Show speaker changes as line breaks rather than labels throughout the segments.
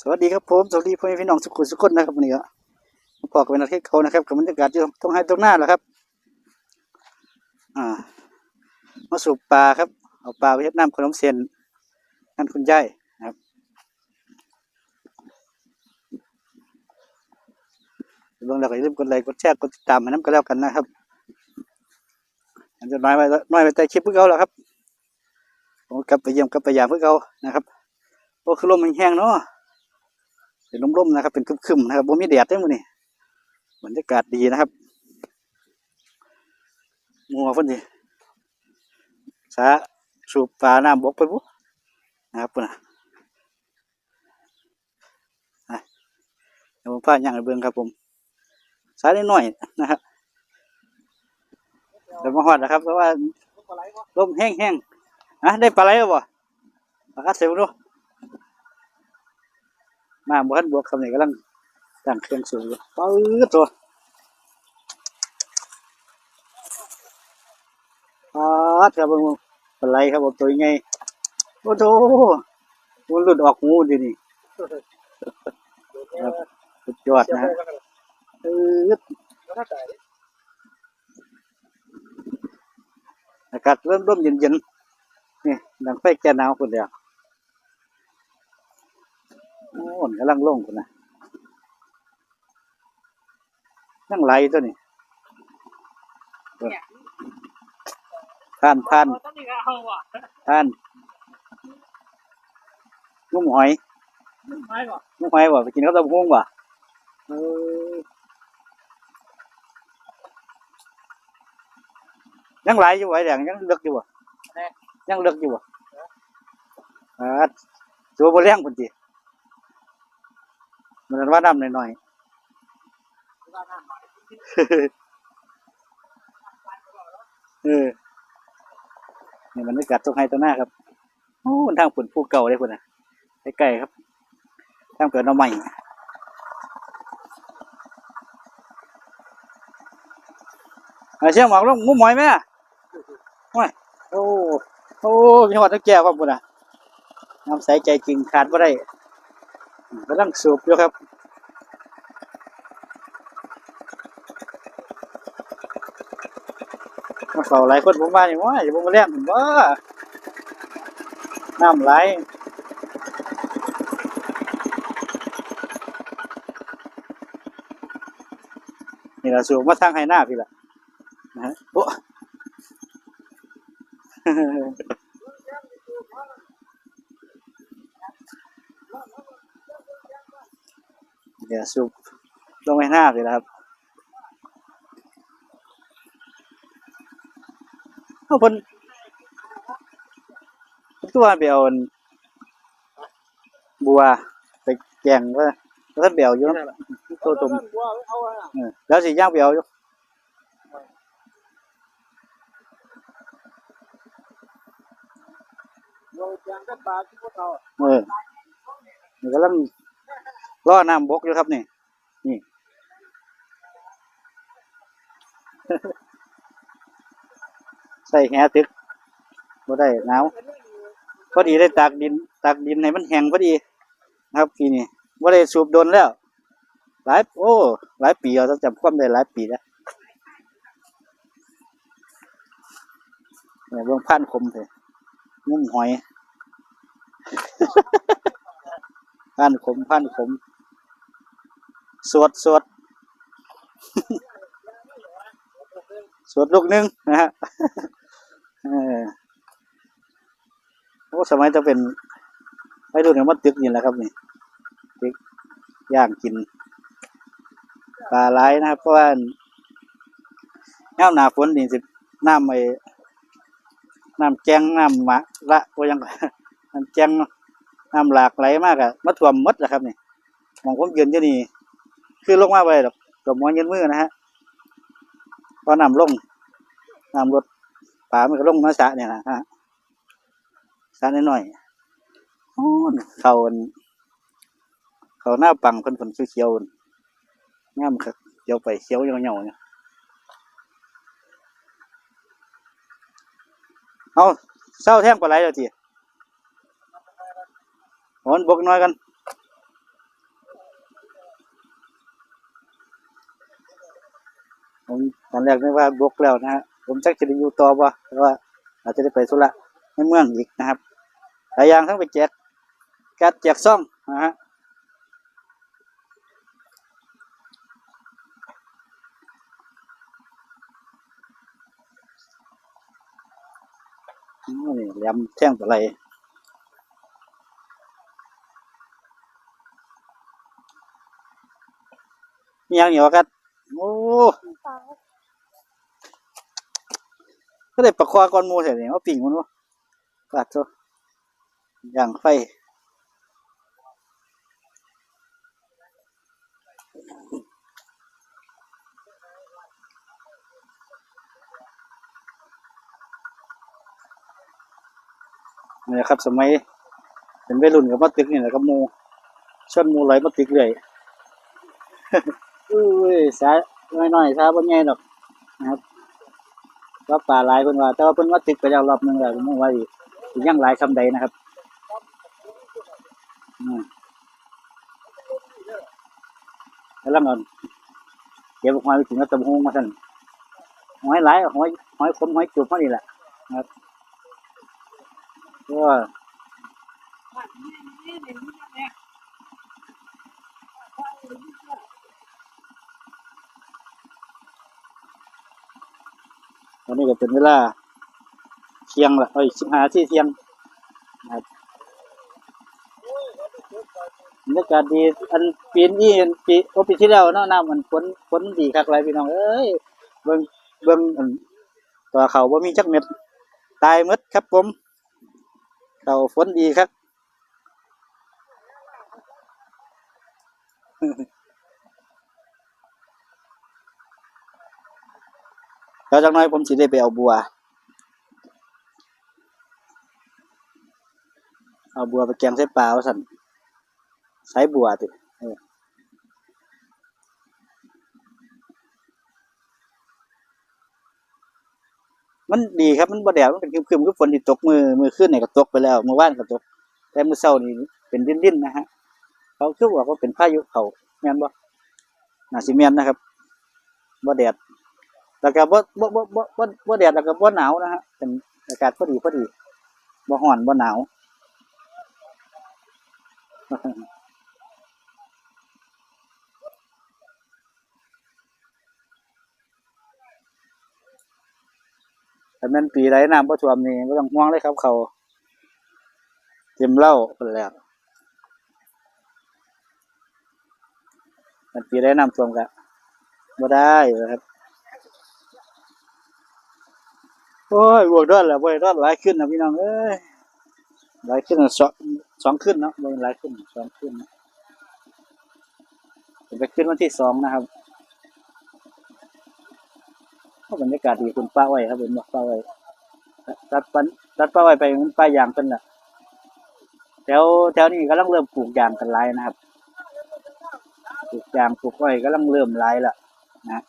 สวัสดีครับผมสวัสดีพ่อแม่พี่น้องสุขุมสุขคนนะครับวันนี้ก็มาพอกเป็นอาทิตย์เขานะครับกับบรรยากาศที่ตรงให้ตรงหน้าแหละครับ อ่า มาสูบปลาครับ เอาปลาไปเฮ็ดน้ำขนมเส้นนั่นคุณยายนะครับเบิ่งแล้วก็อย่าลืมกดไลค์กดแชร์กดติดตามให้น้ำกันแล้วกันนะครับอันจะน้อยไปน้อยไปแต่คลิปเพื่อเขาแล้วครับผมกลับไปเยี่ยมกลับไปยามเพื่อเขานะครับโอ้คือลมมันแห้งเนาะ เป็นร่มๆนะครับ เป็นครึมๆนะครับบ่มีแดดได้มื้นี้บรรยากาศดีนะครับมัวเพิ่นสิสาสูบปลาน้ำบกไปปุ๊นะครับพุ่นนะอะเดี๋ยวผมพาย่างเบิ่งครับผมสายน้อยนะครับเดี๋ยวมาฮอดนะครับ เพราะว่าลมแห้งๆอะได้ปลาไหลแล้วบ่าปลาคัดเสร็จบ่ดู มาบวชบวกคำนี้กำลังตั้งเครื่องสูงอยู่ปื๊ดตัวปื๊ดครับผมเป็นไรครับผมตัวยังไงโอ้โหมันหลุดออกหูดินี่ครับสุดยอดนะฮะปื๊ดอากาศเริ่มร่มเย็นๆนี่ดังไฟแก่หนาวคนเดียว โอ้นกำลังลงคนนะนั่งไหลตัวนี้ท่านท่าน
ต้องมีการเอาว่ะ
ท่านงุ้มหอย
ไม่ก่อน
งุ้มหอยบ่ไปกินข้าวต้มกุ้งบ่เออยังไหลอยู่ไหวแดงยังเลือกอยู่บ่ยังเลือกอยู่บ่อ่าตัวบ่เลี้ยงพุ่นติ มันว่าน้ำหน่อยๆเออนี่มันบรรยากาศตรงไฮตัวหน้าครับโอ้ทางฝนภูเก่าเลยคุณนะใกล้ๆครับทางเกิดน้องใหม่เอเชี่ยงหมอกลงงุ้มหอยไหมอะโอ้ยโอ้โอ้มีหอดตะแก่ครับคุณนะน้ำใสใจจริงขาดก็ได้ กำลังสูบอยู่ครับมาเฝ้าหลายคนผมว่านี่างว่าอย่าผมมาเลี้ยงผมว่าน้ำไหลนี่เราสูบมาทางไฮหน้าพี่ละนะฮะโอ้ เดี๋ยวสูบลงไปหน้าพี่ละครับเอาเพิ่นเพิ่นก็ว่าไปเอาอันบัวไปแกงว่าท่านเบียวอยู่เนาะตัวตุ่ม
เอาอะ
เออแล้วสิย่างเบียวอยู่
เราจางก็ปลาที่พวกเรา
เออนี่กำลัง รอน้ำบกอยู่ครับนี่นี่ ใส่แหตึกบ่ได้หนาวพอดีได้ตากดิน ตากดินให้มันแห้งพอดีนะครับปีนี้บ่ได้สูบโดนแล้ว หลายโอ้หลายปีเราต้องจำความได้หลายปีแล้วเนี่ยเบิ่งพันคมเถอะงุ้มหอย พันขมพันขม สวดสวดสวดลูกหนึงนะฮะเออโอ้สมัยจะเป็นไม่รู้เนี่ยมันตึกนี่แหละครับนี่ตึกย่างกินปลาไหลนะครับเพราะว่าน้ำหนาฝนนี่สิน้ำไอ้น้ำแกงน้ำมะละก็ยังน้ำแกงน้ำหลากไหลมากอะมาท่วมหมดแหละครับนี่มองผมยืนอยู่นี่ คือลงมาไปดอกกับมอยืนมือนะฮะพอนำลงนำรถป่ามันก็ลงมาสะเนี่ยนะฮะสะน้อยๆโอ้นเขาเขาหน้าปังเพิ่นเขียวๆงามครับเขียวไปเขียวเหนียวๆเนี่ยเอาเศร้าแท่งปลาไหลแล้วจีโอนบกน้อยกัน ผมตอนแรกนึกว่าบกแล้วนะฮะผมจักจะได้อยู่ต่อบ่เพราะว่าอาจจะได้ไปธุระในเมืองอีกนะครับหลายอย่างทั้งไปแจกการดแจกซ่องนะฮะโอ้นี่แหลมแท่งปลาไหลมีอย่างเหนียวกันโอ้ ก็เลยประคอก่อนหมูเสร็จเนี่ยว่าปิ่งมันวะปาดโซอย่างไฟนี่แหละครับ สมัยเป็นวัยรุ่นกับมาตึกนี่แหละกับมูชนมูไหลมาตึกเลยอุ้ยสาย น้อยๆสายบนใหญ่ดอกนะครับก็ป่าหลายเพิ่นว่า แต่ว่าเพิ่นว่าติดไปแล้วรอบหนึงแล้วผมว่าอีกอีกยังหลายคำใดนะครับอืมแล้วงอนเก็บหอยไปถึงแล้วตะหงมาสั่นหอยหลายหอยหอยคมหอยจุบเท่านี้แหละนะครับก็ ตอนนี้ก็เป็นเวลาเที่ยงละเอ้ยสิบห้าที่เที่ยงนะครับบรรยากาศดี อันปีนี้อันปีโอปีที่แล้วเนาะน้ำมันฝนฝนดีคักหลายพี่น้องเอ้ยเบิ่งเบิ่งอันตัวเขาบ่มีจักเม็ดตายมดครับผม เขาฝนดีครับ แล้วจักน่อยผมสิได้ไปเอาบัว เอาบัวไปแกงใส่ปลาว่าสั่นใส่บัวติมันดีครับมันบ่แดดมันเป็นครึมๆคือฝนที่ตกมือมือขึ้นเนี่ยก็ตกไปแล้วเมื่อวานก็ตก แต่มือเช้านี่เป็นดิ้นๆนะฮะเขาคือบอกว่าเป็นพายุเขาแม่นบ่น่าสิแม่นนะครับบ่แดด แล้วก็บ่บ่บ่บ่บ่บ่แดดแล้วก็บ่หนาวนะฮะเป็นอากาศพอดีพอดีบ่ร้อนบ่หนาวแต่แม่นปีไรน้ำบ่ท่วมนี่บ่ต้องห่วงเลยครับ เขาเต็มเหล้าเพิ่นแล้วมันปีไรน้ำท่วมก็บ่ได้นะครับ โอ้ยบวกดอดแหล้วบวกดอดหลายขึ้นนะพี่น้องเอ้ยหลายขึ้นสองสองขึ้นเนาะบวกหลายขึ้นสองขึ้นนะไปขึ้นวันที่สองนะครับก็บรรยากาศดีคุณป้าไว้ครับผมบอกป้าไว้ตัดปันตัดป้าไว้ไปมันป้ายางเป็นละแถวแถวนี้กำลังเริ่มปลูกยางกันหลายนะครับปลูกยางปลูกอ้อยกำลังเริ่มหลายละนะ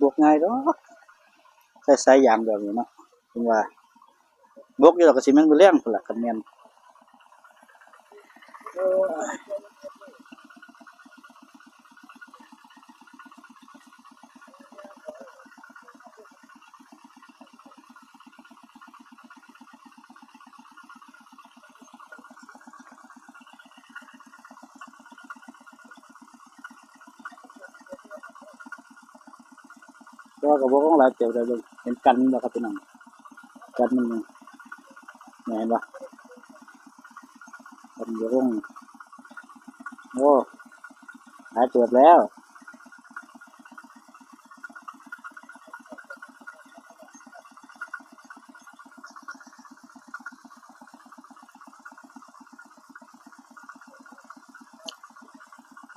บวกง่ายเนาะใช้สายยางแบบนี้เนาะผมว่าบวกอยู่แล้วก็สิแม่นบ่เลี้ยงพุ่นล่ะคันแม่นโอ้ย แต่ว่าก็บ่ของหลายเตียวได้เบิ่งเป็นกันบ่ครับพี่น้องกันมันนี่แม่นบ่กันอยู่ตรงโอ้หายเติบแล้ว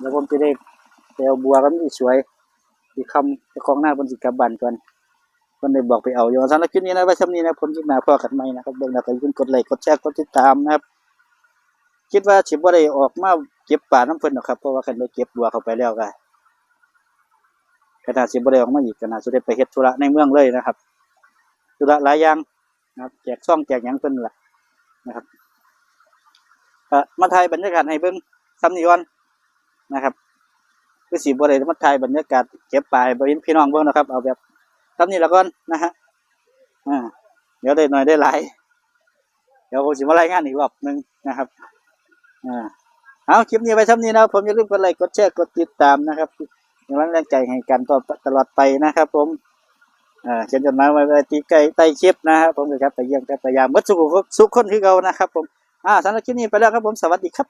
แล้วผมจะได้ไปเอาบัวกันที่สวยีคำเจ้าของหน้าบนสิกลับบันก่อนคนได้บอกไปเอาอยู่สำหรับคลิปนี้นะไว้ช่ำนี้นะผมจะมาพอกันใหมนะครับเบิ่งแล้วก็อย่าลืมกดไลค์กดแชร์กดติดตามนะครับ คิดว่าสิบ่ได้ออกมาเก็บป่าน้ำเพิ่นหรอกครับเพราะว่าคันได้เก็บบัวเข้าไปแล้วก็ขนาดสิบ่ได้ออกมาอีกขนาดสิได้ไปเฮ็ดธุระในเมืองเลยนะครับธุระหลายอย่างนะครับแจกซ่องแจกหยังเพิ่นล่ะนะครับมาถ่ายบรรยากาศให้เบิ่งซ้ำนี้ก่อนนะครับ คือสิบ่ได้มาถ่ายบรรยากาศเก็บป่าให้บ่เห็นพี่น้องเบิ่งนะครับ เอาแบบซ้ำนี้ละก่อนนะฮะอ่าเดี๋ยวได้หน่อยได้หลายเดี๋ยวผมสิมารายงานอีกรอบหนึ่งนะครับอ่าเอาคลิปนี้ไปท่านี้นะครับผมอย่าลืมกดไลค์กดแชร์กดติดตามนะครับเป็นกำลังใจให้กันต่อตลอดไปนะครับ ผมอ่าเขียนจดหมายไว้ไว้ที่ใกล้ใต้คลิปนะครับผมจะครับไปเยี่ยมกับพยายามมัดสุขสุขคนคือเรานะครับ ผมอ่าสำหรับคลิปนี้ไปแล้วครับผมสวัสดีครับ